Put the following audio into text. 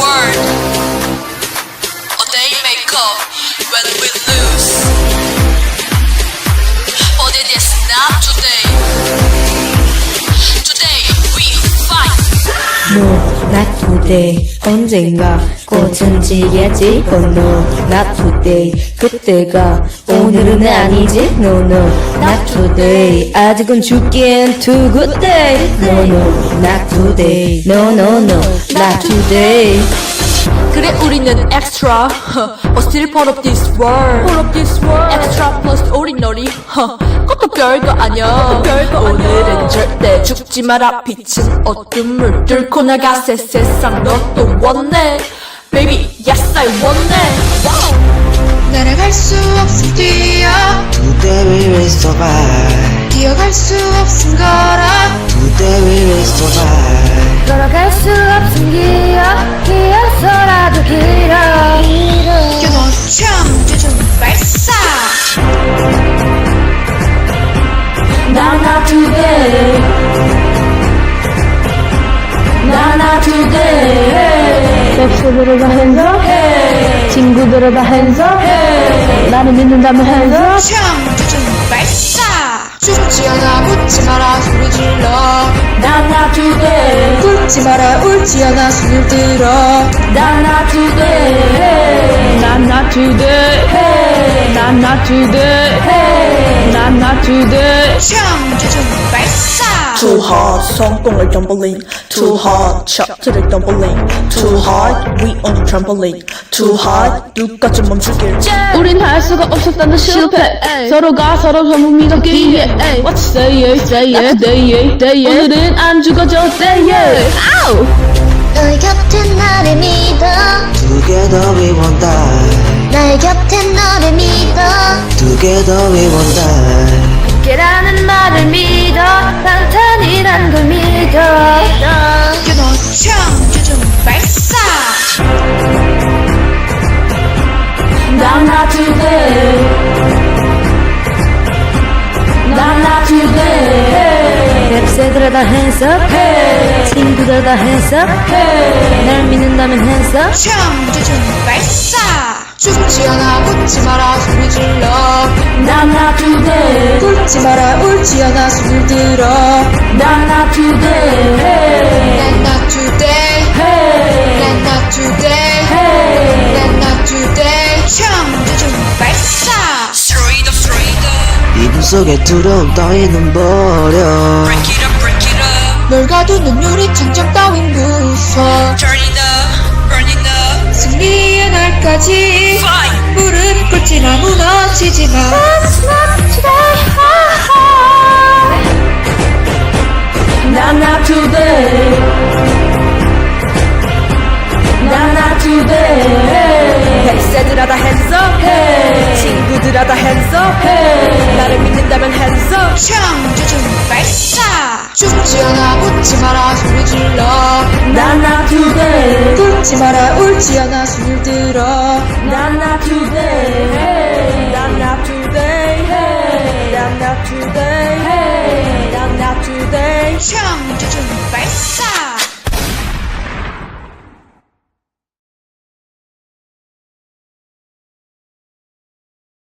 world. A day may come when we lose. But it is not today. Today we fight. No, not today. 언젠가 꽃은 지겠지. Oh no, not today. 그때가 오늘은 아니지. No, no, not today. 아직은 죽기엔 too good day. No, no, not today. No, no, no, not today. 그래 우리는 extra But still part of this world Part of this world Extra plus ordinary huh. 그것도 별거 아니야 별거 오늘은 절대 죽지 마라 빛은 어둠을 뚫고 나가세 세상 너또 원해 Baby yes I 원해 wow. 날아갈 수 없음 뛰어 Today we will survive. 기억할 수 없음 걸어 Today we will survive. 걸어갈 수 없음 기억 기어서라도 길어. 겨노총 조준 발사. 나나 today 나나 today 섹스들을 다 핸서 친구들을 다 핸서 나를 믿는다면 총 조준 발사 않아 묻지 마라 소리 질러. 나나 today 웃지 마라 울지 않아 손을 들어. 나나 today 난 not today 난 not today 난 not today 총 조준 발사 Too hard, 성공을 dumpling. Too hard, 샷들을 dumpling. Too hard, we on the trampoline. Too hard, 누가 좀 멈추길. 우린 할 수가 없었다는 실패 서로가 서로 전부 믿었기에 What say it, say it, day it, day it 오늘은 안 죽어져, day it 아우 너의 곁에 나를 믿어 Together we won't die. 나의 곁에 너를 믿어 Together we won't die. 깨라는 말을 믿어. 방탄이란 걸 믿어. 겨노총 조준 발사. 나나 today 나나 today 랩새들아 다 hands up 친구들 다 hands up 날 믿는다면 hands up 총 조준 발사. 죽지 않아 묻지 마라 소리 질러 웃지 마라 울지 않아 손을 들어 나나 today 난 not today 난 not today 난 not today 총 조준 발사 Straight up, straight up. 이불 속에 두려움 따위는 버려. Break it up, break it up. 널 가두는 유리창정 따윈 무서 Turn it up, burn it up. 승리의 날까지 나를 믿는다면 hands up 총 조준 발사. 죽지 않아 묻지 마라 소리 질러. 나나 today 웃지 마라 울지 않아 손을 들어. 나나 today